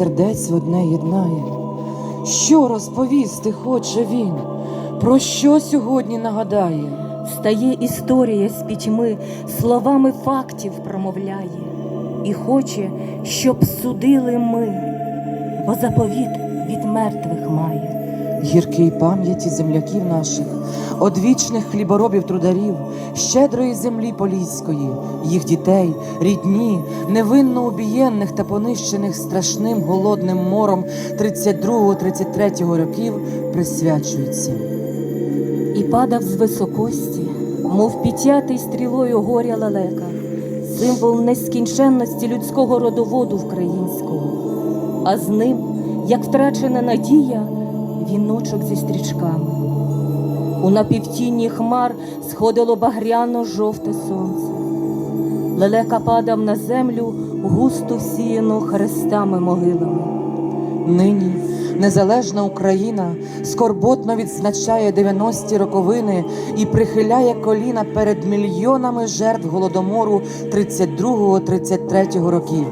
сердець в одне єднає. Що розповісти хоче він? Про що сьогодні нагадає? Стає історія з пітьми, словами фактів промовляє, і хоче, щоб судили ми, бо заповіт від мертвих має. Гіркий пам'яті земляків наших, одвічних хліборобів трударів, щедрої землі поліської, їх дітей, рідні, невинно убієнних та понищених страшним голодним мором 32-33 років присвячується. І падав з високості, мов пітятий стрілою горя лелека, символ нескінченності людського родоводу українського, а з ним, як втрачена надія, віночок зі стрічками. У напівтінні хмар сходило багряно-жовте сонце. Лелека падав на землю густо всіяну хрестами могилами. Нині незалежна Україна скорботно відзначає 90-ті роковини і прихиляє коліна перед мільйонами жертв голодомору 32-33 років,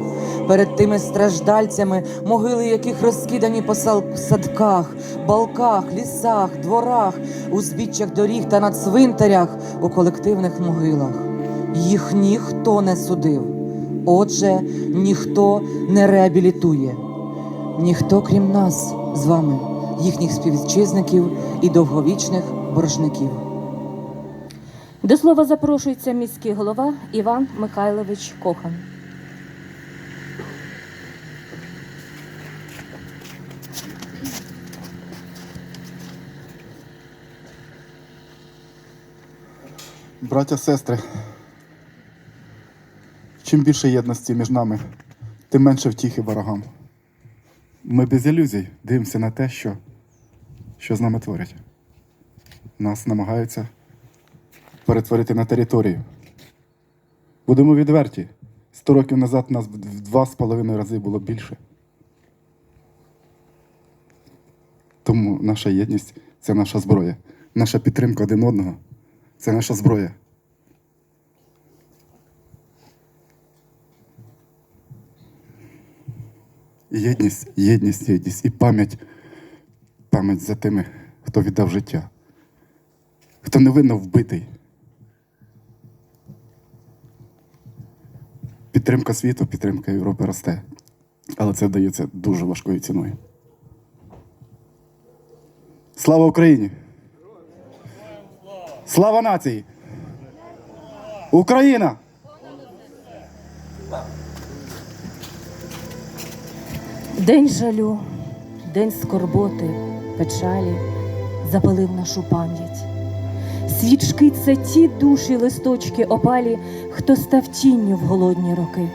перед тими страждальцями, могили яких розкидані по садках, балках, лісах, дворах, узбіччях доріг та на цвинтарях у колективних могилах. Їх ніхто не судив. Отже, ніхто не реабілітує. Ніхто, крім нас з вами, їхніх співвітчизників і довговічних боржників. До слова запрошується міський голова Іван Михайлович Кохан. Браття, сестри, чим більше єдності між нами, тим менше втіхи ворогам. Ми без ілюзій дивимося на те, що, що з нами творять. Нас намагаються перетворити на територію. Будемо відверті. Сто років назад нас в два з половиною рази було більше. Тому наша єдність це наша зброя. Наша підтримка один одного це наша зброя. Єдність, єдність, єдність і пам'ять, пам'ять за тими, хто віддав життя, хто невинно вбитий. Підтримка світу, підтримка Європи росте, але це вдається дуже важкою ціною. Слава Україні! Слава нації! Україна! День жалю, день скорботи, печалі запалив нашу пам'ять. Свічки це ті душі листочки опалі, хто став тінню в голодні роки.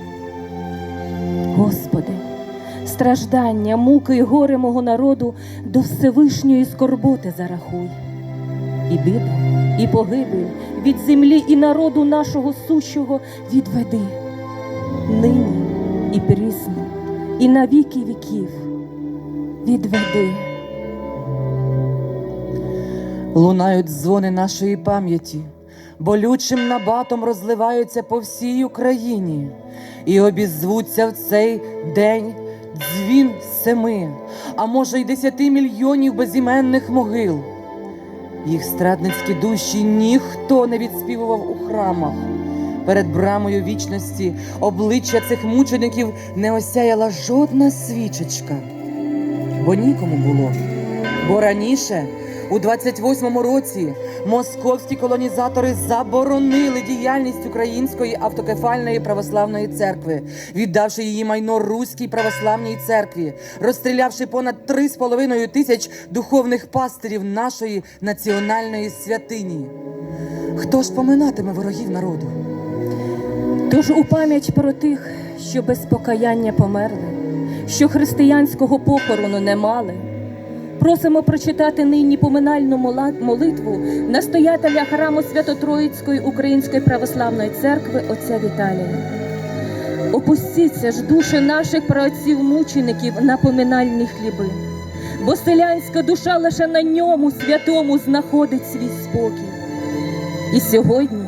Господи, страждання, муки й горе мого народу до Всевишньої скорботи зарахуй. І біду, і погибель від землі і народу нашого сущого відведи нині і прісно, і на віки віків відведи. Лунають дзвони нашої пам'яті, болючим набатом розливаються по всій Україні, і обізвуться в цей день дзвін семи, а може й десяти мільйонів безіменних могил. Їх страдницькі душі ніхто не відспівував у храмах. Перед брамою вічності обличчя цих мучеників не осяяла жодна свічечка, бо нікому було. Бо раніше, у 28-му році, московські колонізатори заборонили діяльність Української автокефальної православної церкви, віддавши її майно Руській православній церкві, розстрілявши понад 3,5 тисяч духовних пастирів нашої національної святині. Хто ж поминатиме ворогів народу? Тож у пам'ять про тих, що без покаяння померли, що християнського похорону не мали, просимо прочитати нині поминальну молитву настоятеля храму Свято-Троїцької Української православної церкви отця Віталія. Опустіться ж душі наших праотців-мучеників на поминальні хліби, бо селянська душа лише на ньому святому знаходить свій спокій. І сьогодні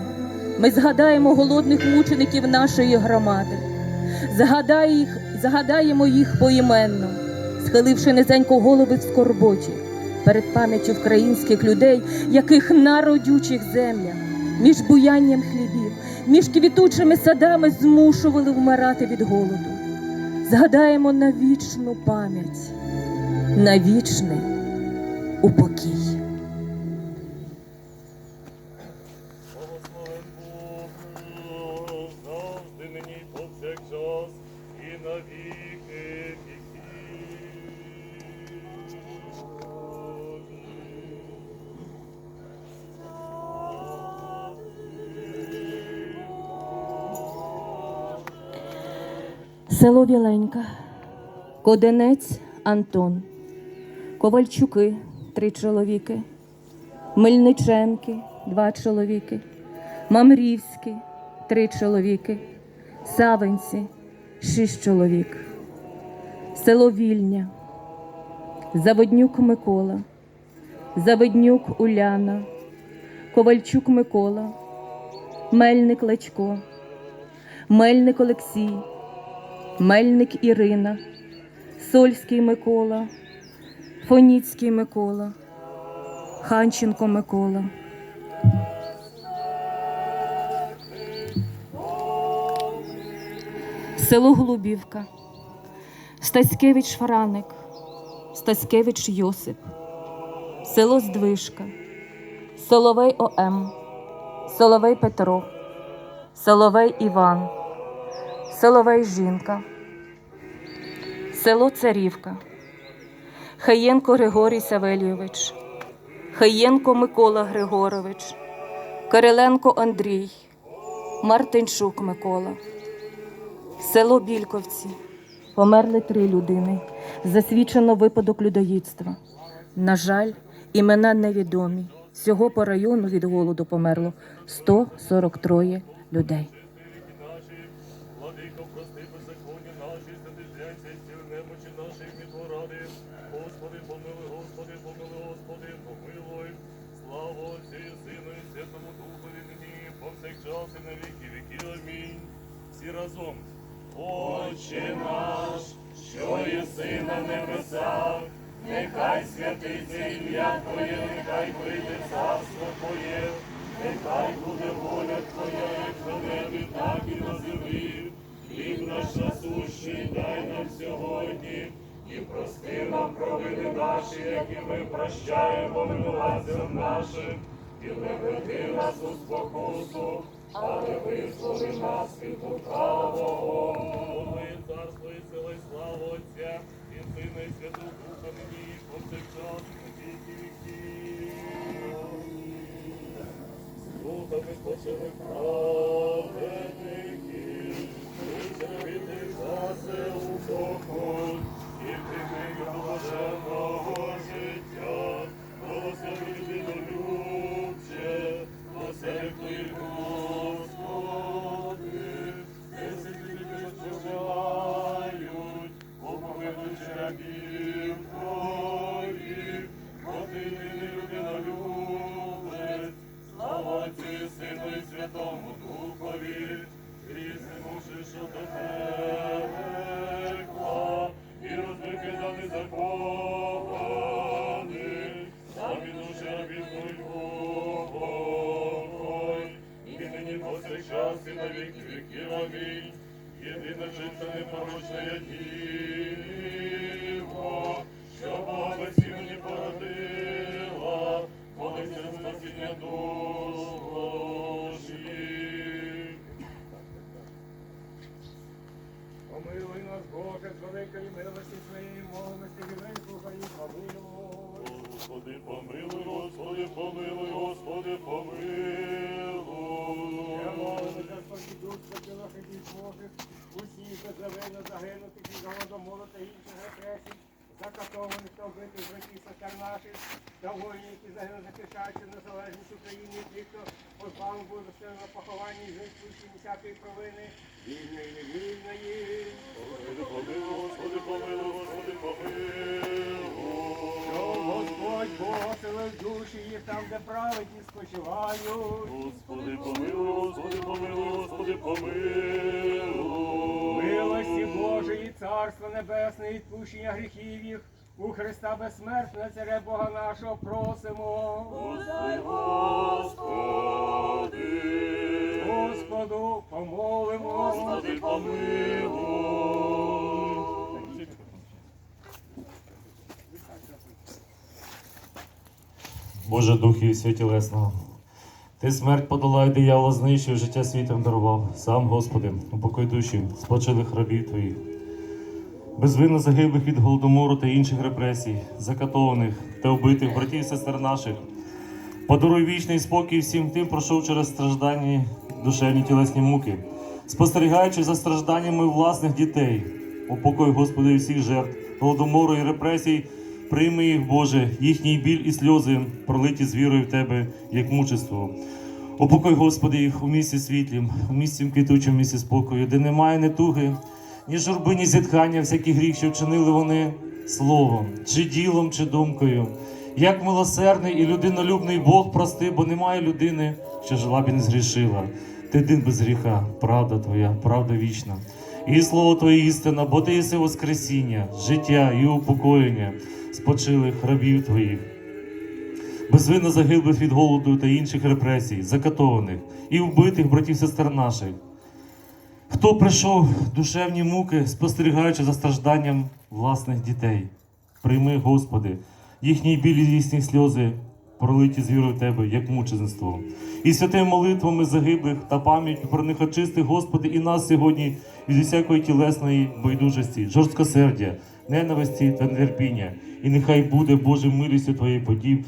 ми згадаємо голодних мучеників нашої громади. Згадай їх, Згадаємо їх поіменно, схиливши низенько голови в скорботі перед пам'яттю українських людей, яких на родючих землях, між буянням хлібів, між квітучими садами змушували вмирати від голоду. Згадаємо на вічну пам'ять, на вічний упокій. Віленька, Коденець Антон, Ковальчуки три чоловіки, Мельниченки два чоловіки, Мамрівські три чоловіки, Савинці шість чоловік, село Вільня, Заводнюк Микола, Заводнюк Уляна, Ковальчук Микола, Мельник Лечко, Мельник Олексій. Мельник Ірина, Сольський Микола, Фоніцький Микола, Ханченко Микола. Село Голубівка, Стаськевич Франик, Стаськевич Йосип, село Здвижка, Соловей ОМ, Соловей Петро, Соловей Іван. Соловей жінка, село Царівка, Хаєнко Григорій Савельович, Хаєнко Микола Григорович, Кириленко Андрій, Мартинчук Микола, село Більковці. Померли три людини. Засвідчено випадок людоїдства. На жаль, імена невідомі. Всього по району від голоду померло 143 людей. Владико, прости беззаконні наші, стидляйся і стіл немочі наших відворади. Господи, помилуй, Господи, помилуй, Господи, помилуй. Слава Отцю і Сину і Святому Духові нині, повсякчас і на віки віки. Амінь. Всі разом. Отче наш, що єси на небесах, нехай святиться ім'я Твоє, нехай прийде царство Твоє, нехай буде воля Твоя, як на небі, так і на землі. Хліб наш насущий дай нам сьогодні, і прости нам провини наші, які ми прощаємо винуватцям нашим, і не веди нас у спокусу, але визволи нас від лукавого. Твоє царство і сила і слава Отця, і Духа мені повсякчас, на спочили праведників, Життя непорочна діво, що Бога без імені породила, молиться за спасіння душі. Помилуй нас, Боже, з великої милості своєї молодості, і вислухай, і помилуй. Господи, помилуй, Господи, помилуй, Господи, помилуй. За і Божих, усіх беззавинно загинутих від голодомору та інших репресій, закатованих та вбитих братів наших, та які загинули захищаючи незалежність України, і хто позбавив був на поховання і жить всі всякої провини, душі там, де праведні спочивають. Господи, помилуй, Господи, помилуй, Господи, помилуй. Милості Божої, Царство Небесне, відпущення гріхів їх. У Христа безсмертне, царя Бога нашого просимо. Господу помолимо. Господи, помилуй. Боже Духи і святі Лесного, Ти смерть подолай, диявола знищив, життя світом дарував. Сам, Господи, упокой душі спочилих рабів Твоїх. Безвинно загиблих від голодомору та інших репресій, закатованих та вбитих братів і сестер наших. Подаруй вічний спокій всім тим, пройшов через страждання душевні тілесні муки, спостерігаючи за стражданнями власних дітей. Упокой, Господи, всіх жертв, голодомору і репресій, прийми їх, Боже, їхній біль і сльози, пролиті з вірою в Тебе, як мучество. Упокой, Господи, їх у місці світлім, у місці квітучому, місці спокою, де немає ні туги, ні журби, ні зітхання, всякий гріх, що вчинили вони словом, чи ділом, чи думкою. Як милосердний і людинолюбний Бог прости, бо немає людини, що жила б і не згрішила. Ти один без гріха, правда твоя, правда вічна. І слово Твоє істина, бо ти єси Воскресіння, життя і упокоєння спочилих рабів Твоїх безвинно загиблих від голоду та інших репресій, закатованих і вбитих братів сестер наших. Хто прийшов душевні муки, спостерігаючи за стражданням власних дітей, прийми, Господи, їхні білі їхні сльози, пролиті з вірою Тебе, як мучеництво. І святими молитвами загиблих та пам'ять про них очисти, Господи, і нас сьогодні від усякої тілесної байдужості, жорсткосердя, ненависті та нетерпіння. І нехай буде Боже милістю Твоєї подіб,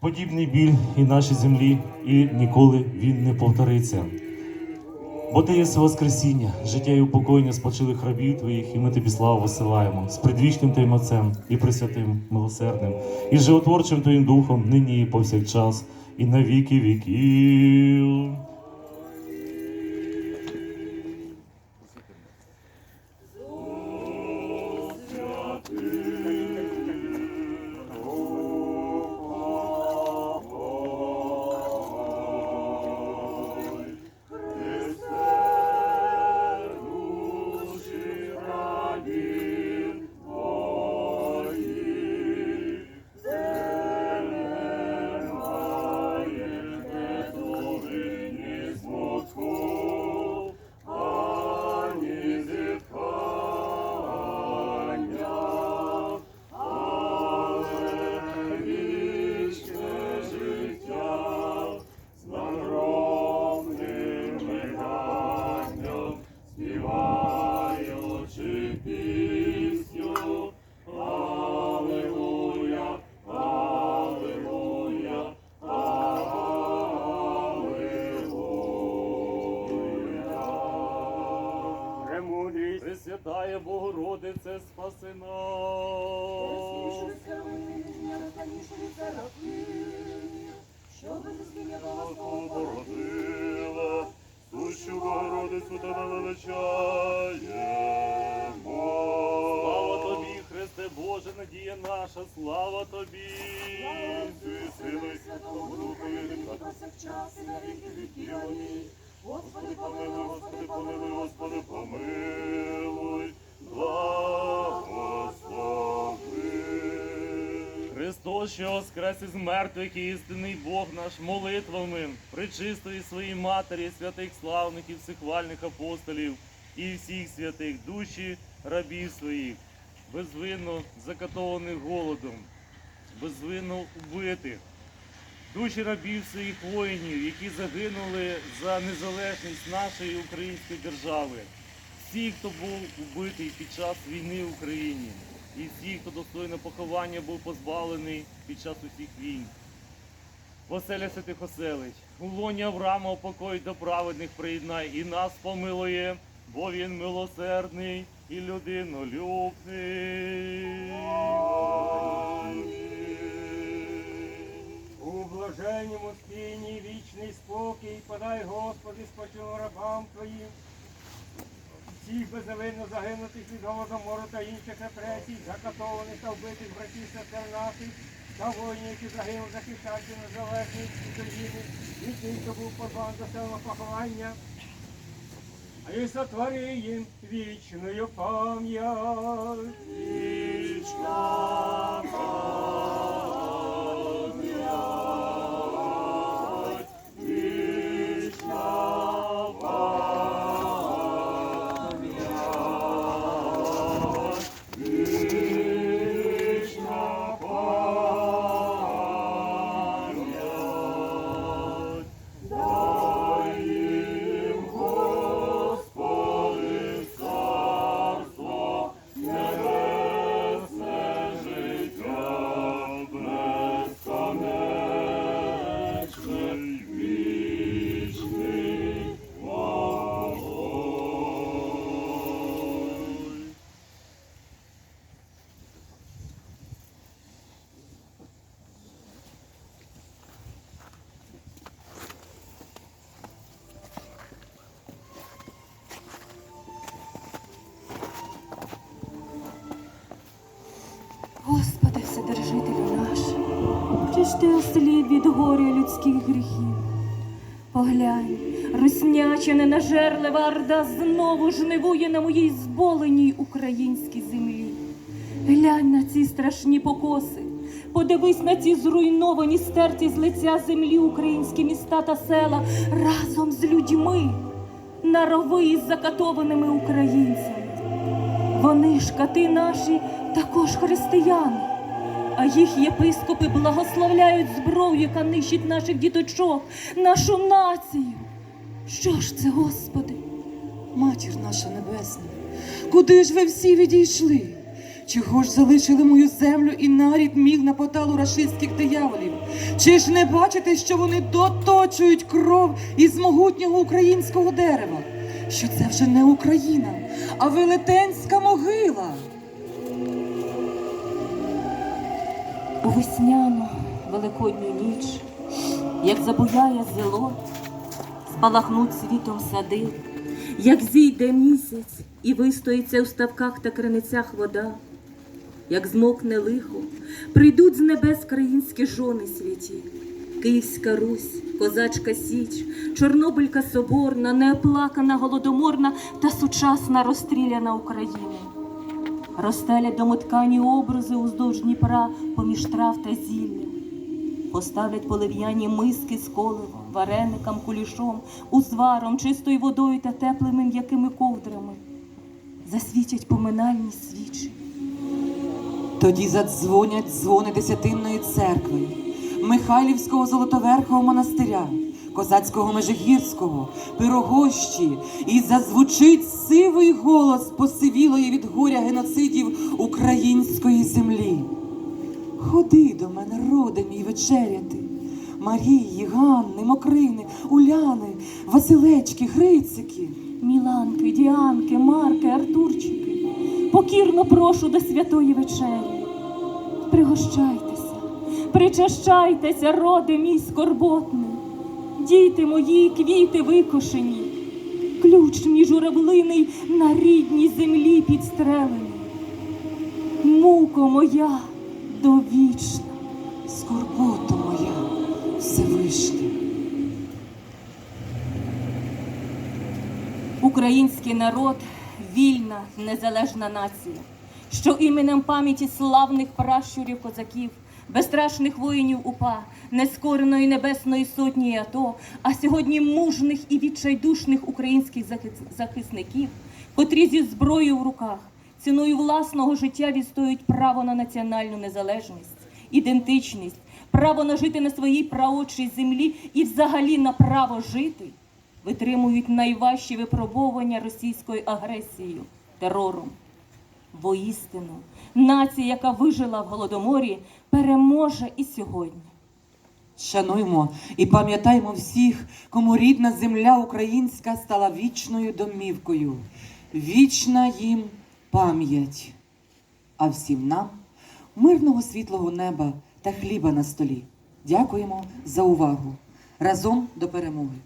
подібний біль і нашій землі, і ніколи він не повториться. Бо ти єси Воскресіння, життя і упокоєння спочилих рабів твоїх, і ми тобі славу висилаємо з предвічним Твоїм Отцем і пресвятим милосердним, і животворчим Твоїм Духом нині і повсякчас, і на віки віків. Богородицю величаємо. Слава тобі, Христе Боже, надія наша, слава тобі. Духа, і повсякчас і на віки віків. Амінь. Господи, помилуй, Господи, помилуй, Господи, Христос, що воскрес із мертвих і істинний Бог наш молитвами, причистої своїй матері, святих славних і всехвальних апостолів і всіх святих душі рабів своїх, безвинно закатованих голодом, безвинно убитих, душі рабів своїх воїнів, які загинули за незалежність нашої української держави, всі, хто був убитий під час війни в Україні, і всі, хто достойно поховання був позбавлений під час усіх війн. Поселя святих оселить, у лоні Авраама упокой до праведних приєднай, і нас помилує, бо він милосердний і людинолюбний. У блаженному спінні вічний спокій, подай, Господи, спочило рабам Твоїм. Всіх безневинно загинутих від голодомору та інших репресій, закатованих та вбитих братів сестер наших, та воїнів, які загинули захищаючи незалежність України, і тих, хто був позваний до село поховання. й сотвори їм вічною пам'ять. Господи, ти осліп від горя людських гріхів? Поглянь, русняча ненажерлива орда знову жнивує на моїй зболеній українській землі. Глянь на ці страшні покоси, подивись на ці зруйновані, стерті з лиця землі українські міста та села разом з людьми, на рови із закатованими українцями. Вони ж кати наші також християни, а їх єпископи благословляють зброю, яка нищить наших діточок, нашу націю. Що ж це, Господи? Матір наша небесна, куди ж ви всі відійшли? Чого ж залишили мою землю і нарід міг на поталу рашистських дияволів? Чи ж не бачите, що вони доточують кров із могутнього українського дерева? Що це вже не Україна, а велетенська могила? У весняну великодню ніч, як забуяє зело, спалахнуть світом сади, як зійде місяць і вистоїться у ставках та криницях вода, як змокне лихо, прийдуть з небес країнські жони святі, Київська Русь, козачка Січ, Чорнобилька Соборна, неоплакана голодоморна та сучасна розстріляна Україна. Розстелять домоткані образи уздовж Дніпра поміж трав та зілля. Поставлять полив'яні миски з коливом, вареником, кулішом, узваром, чистою водою та теплими м'якими ковдрами. Засвітять поминальні свічі. Тоді задзвонять дзвони Десятинної церкви, Михайлівського Золотоверхого монастиря, Козацького Межигірського, Пирогощі, і зазвучить сивий голос посивілої від горя геноцидів української землі. Ходи до мене, роде мій вечеряти. Марії, Ганни, Мокрини, Уляни, Василечки, Грицики. Міланки, Діанки, Марки, Артурчики, покірно прошу до святої вечері. Пригощайтеся, причащайтеся, роди мій скорботний, діти мої, квіти викошені, ключ мій журавлиний на рідній землі підстрелений. Муко моя довічна. Скорбота моя, Всевишня. Український народ вільна, незалежна нація, що іменем пам'яті славних пращурів козаків, безстрашних воїнів УПА, нескореної небесної сотні АТО, а сьогодні мужних і відчайдушних українських захисників, котрі зі зброєю в руках, ціною власного життя відстоюють право на національну незалежність, ідентичність, право на жити на своїй праотчій землі і взагалі на право жити витримують найважчі випробовування російською агресією, терором. Воістину, нація, яка вижила в голодоморі, переможе і сьогодні. Шануймо і пам'ятаймо всіх, кому рідна земля українська стала вічною домівкою. Вічна їм пам'ять. А всім нам мирного світлого неба та хліба на столі. Дякуємо за увагу. Разом до перемоги.